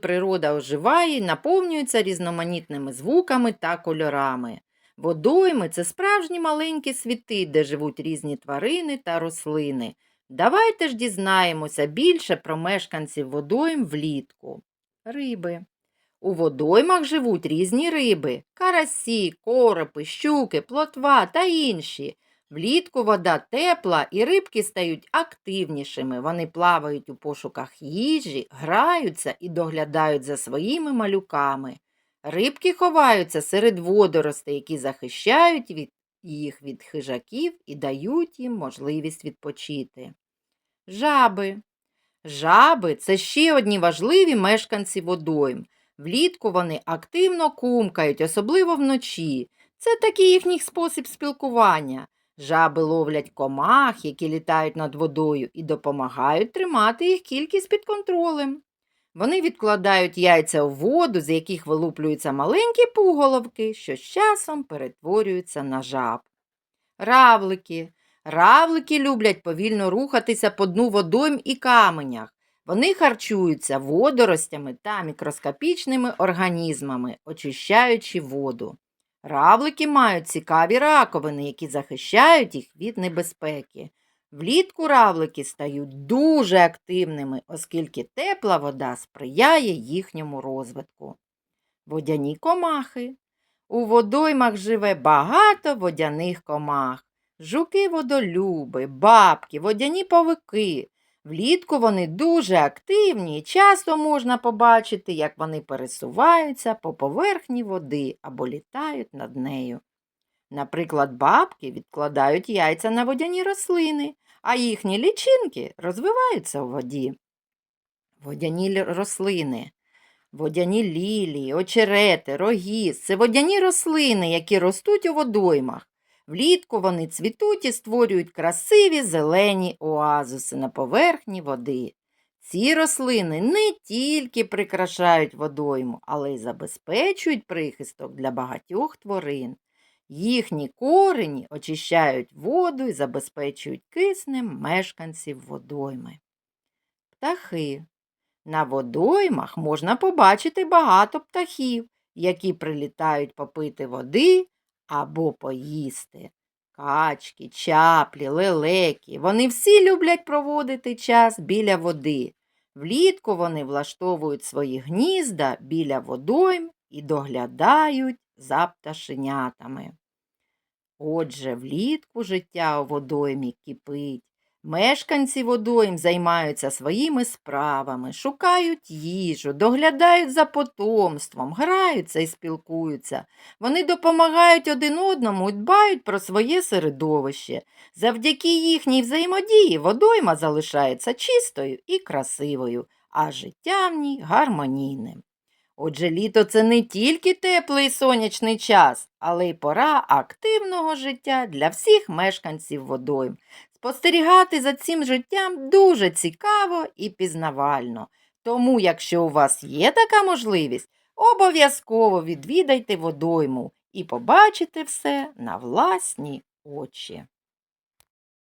Природа оживає і наповнюється різноманітними звуками та кольорами. Водойми це справжні маленькі світи, де живуть різні тварини та рослини. Давайте ж дізнаємося більше про мешканців водойм влітку. Риби. У водоймах живуть різні риби карасі, коропи, щуки, плотва та інші. Влітку вода тепла і рибки стають активнішими. Вони плавають у пошуках їжі, граються і доглядають за своїми малюками. Рибки ховаються серед водоростей, які захищають від їх від хижаків і дають їм можливість відпочити. Жаби. Жаби це ще одні важливі мешканці водойм. Влітку вони активно кумкають, особливо вночі. Це такий їхній спосіб спілкування. Жаби ловлять комах, які літають над водою, і допомагають тримати їх кількість під контролем. Вони відкладають яйця у воду, з яких вилуплюються маленькі пуголовки, що з часом перетворюються на жаб. Равлики. Равлики люблять повільно рухатися по дну водойм і каменях. Вони харчуються водоростями та мікроскопічними організмами, очищаючи воду. Равлики мають цікаві раковини, які захищають їх від небезпеки. Влітку равлики стають дуже активними, оскільки тепла вода сприяє їхньому розвитку. Водяні комахи. У водоймах живе багато водяних комах. Жуки водолюби, бабки, водяні павики. Влітку вони дуже активні і часто можна побачити, як вони пересуваються по поверхні води або літають над нею. Наприклад, бабки відкладають яйця на водяні рослини, а їхні лічинки розвиваються у воді. Водяні рослини, водяні лілії, очерети, рогіз це водяні рослини, які ростуть у водоймах. Влітку вони цвітуть і створюють красиві зелені оазуси на поверхні води. Ці рослини не тільки прикрашають водойму, але й забезпечують прихисток для багатьох тварин. Їхні корені очищають воду і забезпечують киснем мешканців водойми. Птахи. На водоймах можна побачити багато птахів, які прилітають попити води або поїсти. Качки, чаплі, лелеки. Вони всі люблять проводити час біля води. Влітку вони влаштовують свої гнізда біля водойм і доглядають за пташенятами. Отже, влітку життя у водоймі кипить. Мешканці водойм займаються своїми справами, шукають їжу, доглядають за потомством, граються і спілкуються. Вони допомагають один одному і дбають про своє середовище. Завдяки їхній взаємодії водойма залишається чистою і красивою, а життя в ній гармонійним. Отже, літо це не тільки теплий сонячний час, але й пора активного життя для всіх мешканців водойм. Спостерігати за цим життям дуже цікаво і пізнавально. Тому, якщо у вас є така можливість, обов'язково відвідайте водойму і побачите все на власні очі.